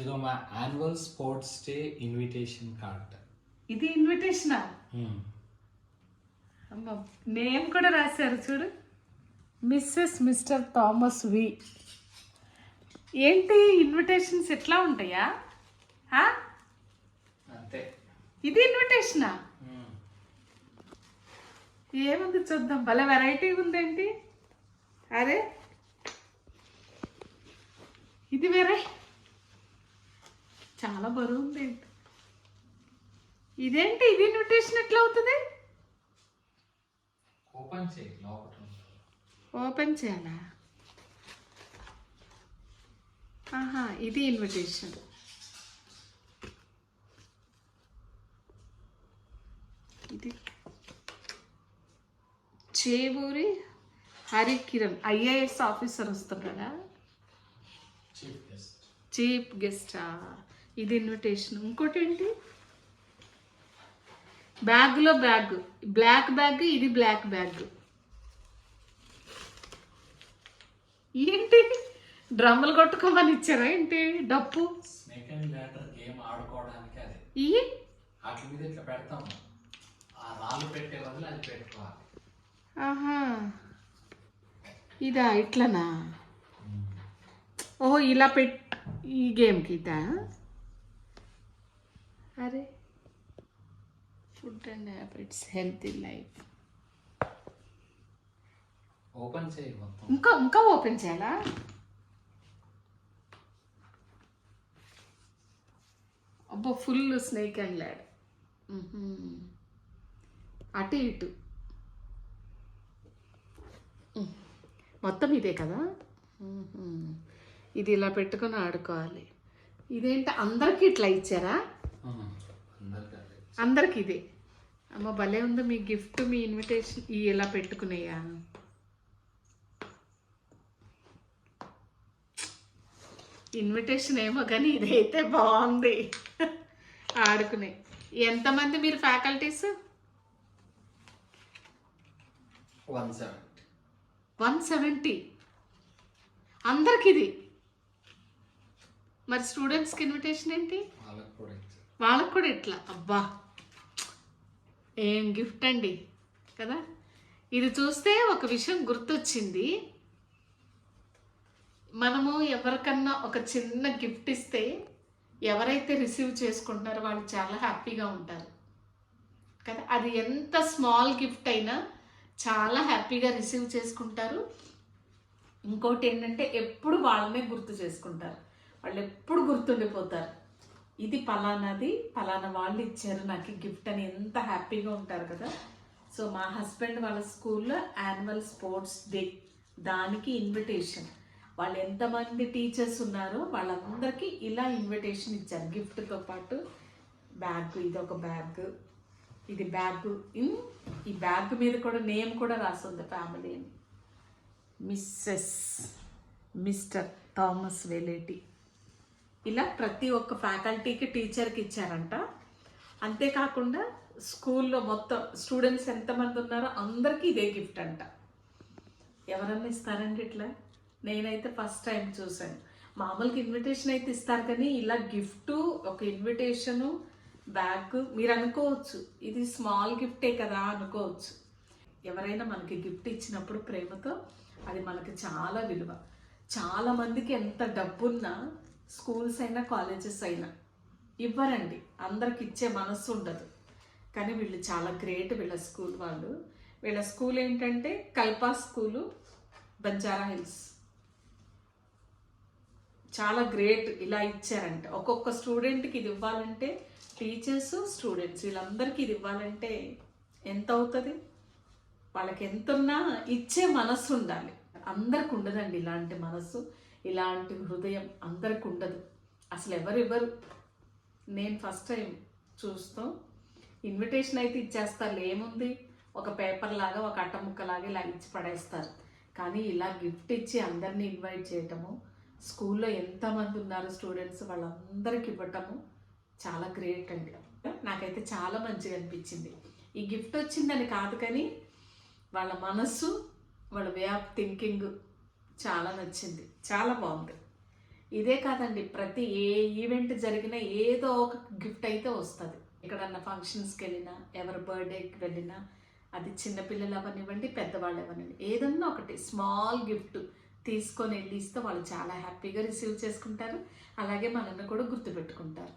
ఇదో మా annual sports day invitation card ఇది ఇన్విటేషనా అమ్మ నేమ్ కూడా రాశారు చూడు. మిస్సెస్ మిస్టర్ థామస్ వి ఏంటి ఇన్విటేషన్స్ ఎట్లా ఉంటాయా? ఆ? అంతే. ఇది ఇన్విటేషనా మ్మ్. ఏముంది చూద్దాం భలే వెరైటీ ఉందేంటి? అరే. ఇది వేరే. చాలా బరువు ఉంది ఇదేంటి? ఇది ఇన్విటేషన్ ఎట్లా అవుతుంది ఓపెన్ చేయి. ఓపెన్ చేయాలా? ఆహా ఇది ఇన్విటేషన్ ఇది. చేవూరి హరికిరణ్ ఐఏఎస్ ఆఫీసర్ వస్తున్నాడా? చీఫ్ గెస్ట్ చీఫ్ గెస్టా ఇది ఇన్విటేషన్ ఇంకోటి ఏంటి బ్యాగ్లో బ్యాగ్. బ్లాక్ బ్యాగ్ ఇది బ్లాక్ బ్యాగ్. ఏంటి? డ్రమ్ములు కొట్టుకోమని ఇచ్చారా ఏంటి? డప్పు? ఇదా ఇట్లనా? ఓహో ఇలా పెట్ ఈ గేమ్కి ఇదా? అరే. Food and habits healthy life. Open చేయి మొత్తం. ఇంకా ఇంకా ఓపెన్ చేయాలా? అబ్బో ఫుల్ స్నేక్ అండ్ ల్యాడ్ అటు ఇటు. మొత్తం ఇదే కదా. ఇది ఇలా పెట్టుకొని ఆడుకోవాలి. ఇదేంటి అందరికీ ఇట్లా ఇచ్చారా. అందరికి ఇదే. అమ్మ భలే ఉంది మీ గిఫ్ట్ మీ ఇన్విటేషన్ ఈ ఎలా పెట్టుకునేయా? ఇన్విటేషన్ ఏమో కానీ ఇదైతే బాగుంది. ఆడుకునే. ఎంతమంది మీరు faculties? One seventy. One seventy అందరికి ఇది. మరి స్టూడెంట్స్కి ఇన్విటేషన్ ఏంటి? వాళ్ళకి కూడా వాళ్ళకు కూడా ఇట్లా అబ్బా ఏం గిఫ్ట్ అండి కదా? ఇది చూస్తే ఒక విషయం గుర్తొచ్చింది. మనము ఎవరికన్నా ఒక చిన్న గిఫ్ట్ ఇస్తే ఎవరైతే రిసీవ్ చేసుకుంటారో వాళ్ళు చాలా హ్యాపీగా ఉంటారు. కదా? అది ఎంత స్మాల్ గిఫ్ట్ అయినా చాలా హ్యాపీగా రిసీవ్ చేసుకుంటారు. ఇంకోటి ఏంటంటే ఎప్పుడు వాళ్ళనే గుర్తు చేసుకుంటారు. వాళ్ళు ఎప్పుడు గుర్తుండిపోతారు. ఇది పలానాది పలానా వాళ్ళు ఇచ్చారు. నాకు గిఫ్ట్ అని ఎంత హ్యాపీగా ఉంటారు కదా. సో మా హస్బెండ్ వాళ్ళ స్కూల్లో యాన్యువల్ స్పోర్ట్స్ డే. దానికి ఇన్విటేషన్. వాళ్ళు ఎంతమంది టీచర్స్ ఉన్నారో వాళ్ళందరికీ ఇలా ఇన్విటేషన్ ఇచ్చారు. గిఫ్ట్తో పాటు బ్యాగ్ ఇది ఒక బ్యాగ్ ఇది బ్యాగ్. ఈ బ్యాగ్ మీద కూడా నేమ్ కూడా రాస్తుంది ఫ్యామిలీ అని. Mrs Mr Thomas Veleti. ఇలా ప్రతి ఒక్క ఫ్యాకల్టీకి టీచర్కి ఇచ్చారంట. అంతేకాకుండా స్కూల్లో మొత్తం స్టూడెంట్స్ ఎంతమంది ఉన్నారో అందరికీ ఇదే గిఫ్ట్ అంట. ఎవరన్నా ఇస్తారండి ఇట్లా? నేనైతే ఫస్ట్ టైం చూశాను. మామూలుగా ఇన్విటేషన్ అయితే ఇస్తారు కానీ ఇలా గిఫ్ట్ ఒక ఇన్విటేషను బ్యాగ్ మీరు అనుకోవచ్చు. ఇది స్మాల్ గిఫ్టే కదా అనుకోవచ్చు. ఎవరైనా మనకి గిఫ్ట్ ఇచ్చినప్పుడు ప్రేమతో అది మనకి చాలా విలువ. చాలామందికి ఎంత డబ్బున్నా స్కూల్స్ అయినా కాలేజెస్ అయినా ఇవ్వరండి. అందరికి ఇచ్చే మనస్సు ఉండదు. కానీ వీళ్ళు చాలా గ్రేట్ వీళ్ళ స్కూల్ వాళ్ళు. వీళ్ళ స్కూల్ ఏంటంటే కల్పా స్కూలు బంజారా హిల్స్. చాలా గ్రేట్ ఇలా ఇచ్చారంట. ఒక్కొక్క స్టూడెంట్కి ఇది ఇవ్వాలంటే టీచర్స్ స్టూడెంట్స్ వీళ్ళందరికీ ఇది ఇవ్వాలంటే ఎంత అవుతుంది? వాళ్ళకి ఎంతున్నా ఇచ్చే మనస్సు ఉండాలి. అందరికి ఉండదండి ఇలాంటి మనస్సు ఇలాంటి హృదయం అందరికి ఉండదు. అసలు ఎవరెవరు? నేను ఫస్ట్ టైం చూస్తూ ఇన్విటేషన్ అయితే ఇచ్చేస్తారు. ఏముంది? ఒక పేపర్ లాగా ఒక అట్ట ముక్కలాగా ఇలా ఇచ్చి పడేస్తారు. కానీ ఇలా గిఫ్ట్ ఇచ్చి అందరినీ ఇన్వైట్ చేయటము స్కూల్లో ఎంతమంది ఉన్నారు స్టూడెంట్స్ వాళ్ళందరికి ఇవ్వటము చాలా గ్రేట్ అండి. నాకైతే చాలా మంచిగా అనిపించింది. ఈ గిఫ్ట్ వచ్చిందని కాదు కానీ వాళ్ళ మనస్సు వాళ్ళ వే ఆఫ్ థింకింగ్ చాలా నచ్చింది. చాలా బాగుంది. ఇదే కాదండి ప్రతి ఏ ఈవెంట్ జరిగినా ఏదో ఒక గిఫ్ట్ అయితే వస్తుంది. ఎక్కడన్నా ఫంక్షన్స్కి వెళ్ళినా ఎవరి బర్త్డేకి వెళ్ళినా అది చిన్నపిల్లలు అవనివ్వండి పెద్దవాళ్ళు అవనివ్వండి ఏదన్నా ఒకటి స్మాల్ గిఫ్ట్ తీసుకొని వెళ్ళి ఇస్తే వాళ్ళు చాలా హ్యాపీగా రిసీవ్ చేసుకుంటారు. అలాగే మనల్ని కూడా గుర్తుపెట్టుకుంటారు.